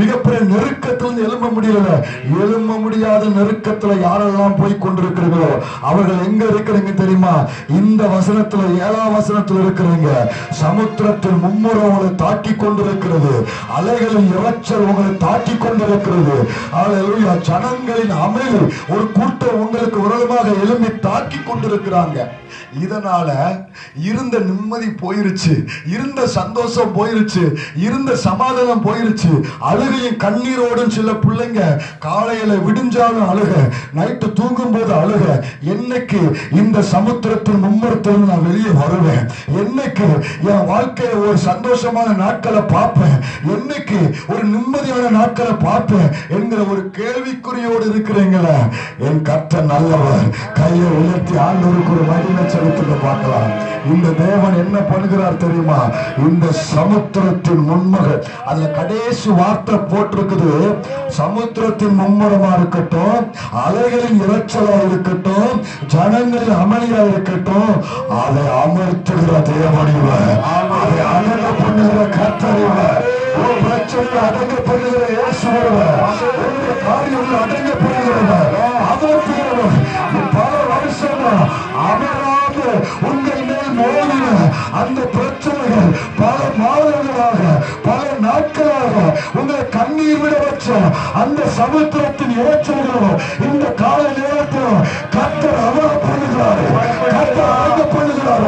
மிகப்பெரிய நெருக்கத்திலிருந்து எழும்ப முடியல. எழும்ப முடியாத நெருக்கத்துல யாரெல்லாம் போய் கொண்டிருக்கிறீர்களோ அவர்கள் எங்க இருக்கிறீங்க தெரியுமா? இந்த வசனத்துல ஏழாம் வசனத்துல இருக்கிறீங்க. சமுத்திரத்தில் மும்முறை உங்களை தாக்கி கொண்டிருக்கிறது. அலைகளின் இறைச்சல் உங்களை தாக்கி கொண்டிருக்கிறது. ஜனங்களின் அமைதி ஒரு கூட்டம் உங்களுக்கு விரோதமாக எழும்பி தாக்கி கொண்டிருக்கிறாங்க. இதனால இருந்த நிம்மதி போயிருச்சு. இருந்த சந்தோஷம் போயிருச்சு. இருந்த சமாதானம் போயிருச்சு. அழுகையும் கண்ணீரோடும் சில பிள்ளைங்க காலையில விடிஞ்சாலும் அழுக நைட்டு தூங்கும் போது அழுக என்னைக்கு இந்த சமுத்திரத்தின் மும்முரத்திலிருந்து நான் வெளியே வருவேன்? என்னைக்கு என் வாழ்க்கையில ஒரு சந்தோஷமான நாட்களை பார்ப்பேன்? என்னைக்கு ஒரு நிம்மதியான நாட்களை பார்ப்பேன்? என்கிற ஒரு கேள்விக்குறியோடு இருக்கிறீங்கள என் கத்த நல்லவர். கையை உயர்த்தி ஆண்டவருக்கு ஒரு மகிமை செலுத்துங்க பார்க்கலாம். இந்த தேவன் என்ன பண்ணுகிறார் தெரியுமா? இந்த சமுத்திரத்தின் முன்மகள் அதுல கடைசி வார்த்தை போட்டிருக்குது. சமுத்திரத்தின் மும்முரமா இருக்கட்டும் அலைகளின் இரைச்சலா இருக்கட்டும் ஜனங்களின் அமளியா இருக்கட்டும் அதை அமர்த்துகிற தேவடிவ அதை அடங்க பண்ணுகிற கத்தறிவ பிரச்சனை அடங்க பண்ணுகிற இயேசு ஒருவர். அடங்க பண்ணுகிறவர் அமர்த்துகிறவர். பல வருஷமா உங்கள் மேல் மோதின அந்த உங்களை கண்ணீர் விட வச்ச அந்த சமுத்திரத்தின் இறைச்சல்களோ இந்த கால நேரத்தில் கத்தர் அமர பண்ணுகிறார். கத்தர் ஆக பண்ணுகிறார்.